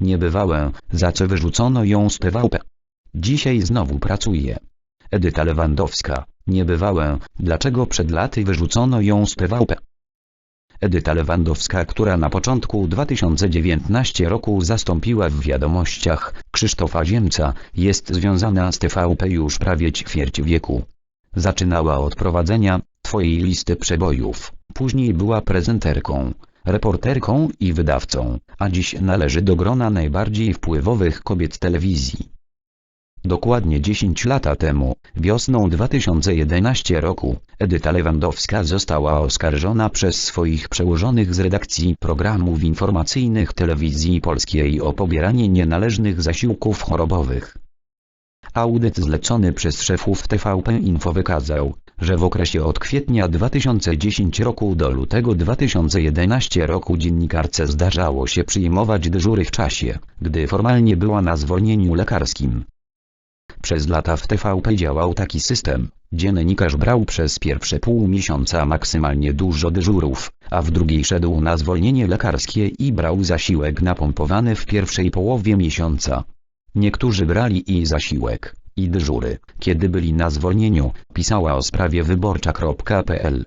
Niebywałe, za co wyrzucono ją z TVP. Dzisiaj znowu pracuje. Edyta Lewandowska, niebywałe, dlaczego przed laty wyrzucono ją z TVP. Edyta Lewandowska, która na początku 2019 roku zastąpiła w wiadomościach Krzysztofa Ziemca, jest związana z TVP już prawie ćwierć wieku. Zaczynała od prowadzenia Twojej listy przebojów, później była prezenterką, reporterką i wydawcą, a dziś należy do grona najbardziej wpływowych kobiet telewizji. Dokładnie 10 lata temu, wiosną 2011 roku, Edyta Lewandowska została oskarżona przez swoich przełożonych z redakcji programów informacyjnych telewizji polskiej o pobieranie nienależnych zasiłków chorobowych. Audyt zlecony przez szefów TVP Info wykazał, że w okresie od kwietnia 2010 roku do lutego 2011 roku dziennikarce zdarzało się przyjmować dyżury w czasie, gdy formalnie była na zwolnieniu lekarskim. Przez lata w TVP działał taki system. Dziennikarz brał przez pierwsze pół miesiąca maksymalnie dużo dyżurów, a w drugiej szedł na zwolnienie lekarskie i brał zasiłek napompowany w pierwszej połowie miesiąca. Niektórzy brali i zasiłek, i dyżury, kiedy byli na zwolnieniu, pisała o sprawie wyborcza.pl.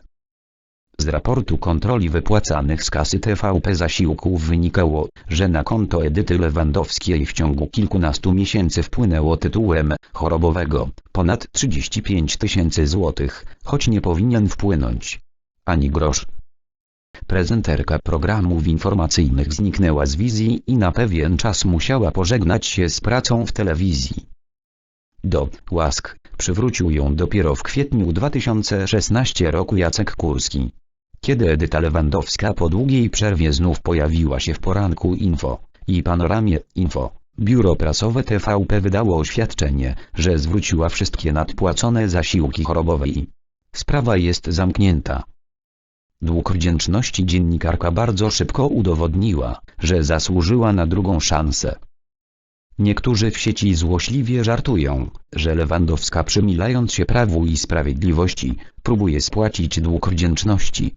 Z raportu kontroli wypłacanych z kasy TVP zasiłków wynikało, że na konto Edyty Lewandowskiej w ciągu kilkunastu miesięcy wpłynęło tytułem chorobowego ponad 35 tysięcy złotych, choć nie powinien wpłynąć ani grosz. Prezenterka programów informacyjnych zniknęła z wizji i na pewien czas musiała pożegnać się z pracą w telewizji. Do łask przywrócił ją dopiero w kwietniu 2016 roku Jacek Kurski. Kiedy Edyta Lewandowska po długiej przerwie znów pojawiła się w poranku Info i Panoramie Info, biuro prasowe TVP wydało oświadczenie, że zwróciła wszystkie nadpłacone zasiłki chorobowe i sprawa jest zamknięta. Dług wdzięczności dziennikarka bardzo szybko udowodniła, że zasłużyła na drugą szansę. Niektórzy w sieci złośliwie żartują, że Lewandowska przymilając się Prawu i Sprawiedliwości, próbuje spłacić dług wdzięczności.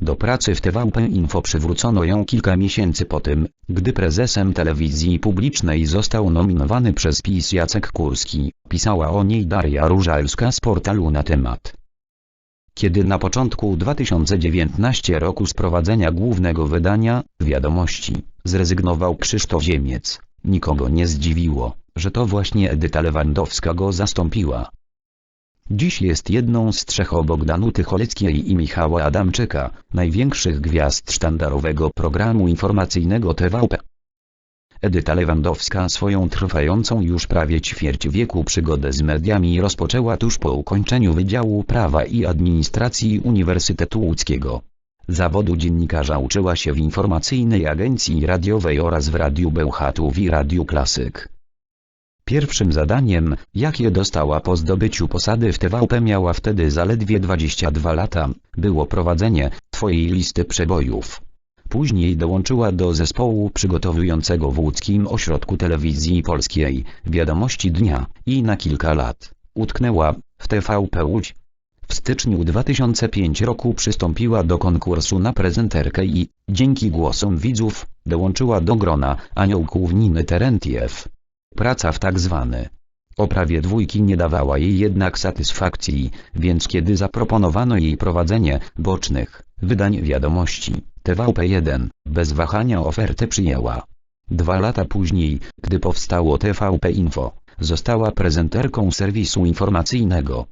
Do pracy w TVP Info przywrócono ją kilka miesięcy po tym, gdy prezesem telewizji publicznej został nominowany przez PiS Jacek Kurski, pisała o niej Daria Różalska z portalu na temat. Kiedy na początku 2019 roku z prowadzenia głównego wydania, Wiadomości, zrezygnował Krzysztof Ziemiec, nikogo nie zdziwiło, że to właśnie Edyta Lewandowska go zastąpiła. Dziś jest jedną z trzech obok Danuty Choleckiej i Michała Adamczyka, największych gwiazd sztandarowego programu informacyjnego TVP. Edyta Lewandowska swoją trwającą już prawie ćwierć wieku przygodę z mediami rozpoczęła tuż po ukończeniu Wydziału Prawa i Administracji Uniwersytetu Łódzkiego. Zawodu dziennikarza uczyła się w informacyjnej agencji radiowej oraz w Radiu Bełchatów i Radiu Klasyk. Pierwszym zadaniem, jakie dostała po zdobyciu posady w TVP miała wtedy zaledwie 22 lata, było prowadzenie Twojej listy przebojów. Później dołączyła do zespołu przygotowującego w łódzkim ośrodku telewizji polskiej, Wiadomości Dnia, i na kilka lat, utknęła, w TVP Łódź. W styczniu 2005 roku przystąpiła do konkursu na prezenterkę i, dzięki głosom widzów, dołączyła do grona aniołków Niny Terentiew. Praca w tak zwany oprawie dwójki nie dawała jej jednak satysfakcji, więc kiedy zaproponowano jej prowadzenie bocznych wydań wiadomości, TVP1, bez wahania ofertę przyjęła. Dwa lata później, gdy powstało TVP Info, została prezenterką serwisu informacyjnego.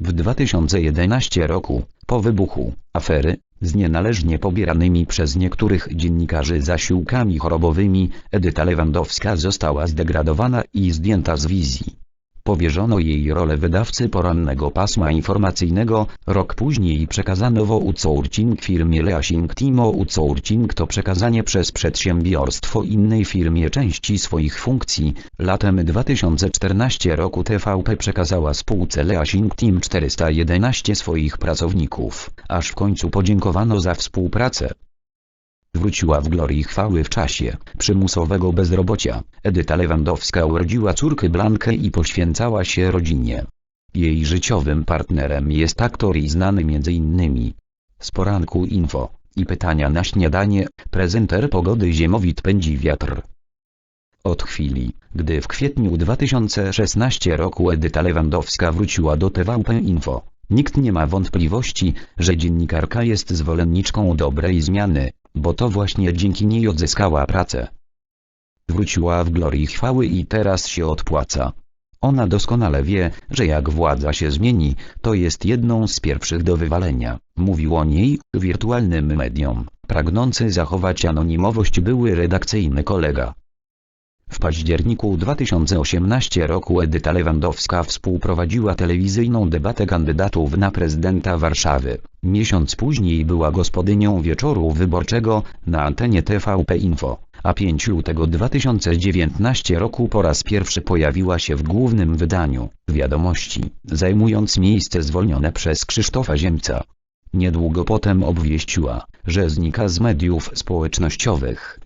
W 2011 roku, po wybuchu afery, z nienależnie pobieranymi przez niektórych dziennikarzy zasiłkami chorobowymi, Edyta Lewandowska została zdegradowana i zdjęta z wizji. Powierzono jej rolę wydawcy porannego pasma informacyjnego, rok później przekazano wo outsourcing firmie Leasing Timo outsourcing to przekazanie przez przedsiębiorstwo innej firmie części swoich funkcji. Latem 2014 roku TVP przekazała spółce Leasing Team 411 swoich pracowników, aż w końcu podziękowano za współpracę. Wróciła w glorii chwały w czasie przymusowego bezrobocia. Edyta Lewandowska urodziła córkę Blankę i poświęcała się rodzinie. Jej życiowym partnerem jest aktor i znany m.in. z poranku info i pytania na śniadanie, prezenter pogody Ziemowit pędzi wiatr. Od chwili, gdy w kwietniu 2016 roku Edyta Lewandowska wróciła do TVP Info, nikt nie ma wątpliwości, że dziennikarka jest zwolenniczką dobrej zmiany, bo to właśnie dzięki niej odzyskała pracę. Wróciła w glorii chwały i teraz się odpłaca. Ona doskonale wie, że jak władza się zmieni, to jest jedną z pierwszych do wywalenia. Mówił o niej, wirtualnym mediom, pragnący zachować anonimowość były redakcyjny kolega. W październiku 2018 roku Edyta Lewandowska współprowadziła telewizyjną debatę kandydatów na prezydenta Warszawy. Miesiąc później była gospodynią wieczoru wyborczego na antenie TVP Info, a 5 lutego 2019 roku po raz pierwszy pojawiła się w głównym wydaniu Wiadomości, zajmując miejsce zwolnione przez Krzysztofa Ziemca. Niedługo potem obwieściła, że znika z mediów społecznościowych.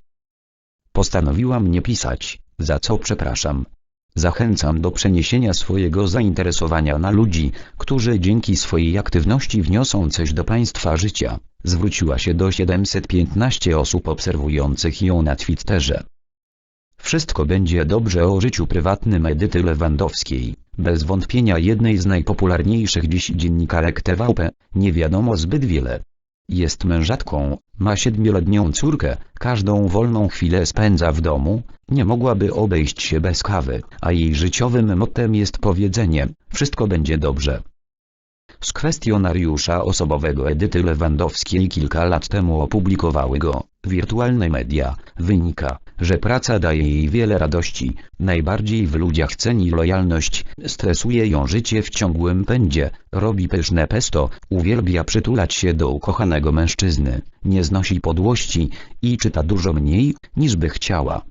Postanowiłam nie pisać, za co przepraszam. Zachęcam do przeniesienia swojego zainteresowania na ludzi, którzy dzięki swojej aktywności wniosą coś do państwa życia. Zwróciła się do 715 osób obserwujących ją na Twitterze. Wszystko będzie dobrze o życiu prywatnym Edyty Lewandowskiej, bez wątpienia jednej z najpopularniejszych dziś dziennikarek TVP, nie wiadomo zbyt wiele. Jest mężatką, ma siedmioletnią córkę, każdą wolną chwilę spędza w domu, nie mogłaby obejść się bez kawy, a jej życiowym mottem jest powiedzenie, wszystko będzie dobrze. Z kwestionariusza osobowego Edyty Lewandowskiej kilka lat temu opublikowały go, wirtualne media, wynika, że praca daje jej wiele radości, najbardziej w ludziach ceni lojalność, stresuje ją życie w ciągłym pędzie, robi pyszne pesto, uwielbia przytulać się do ukochanego mężczyzny, nie znosi podłości i czyta dużo mniej, niż by chciała.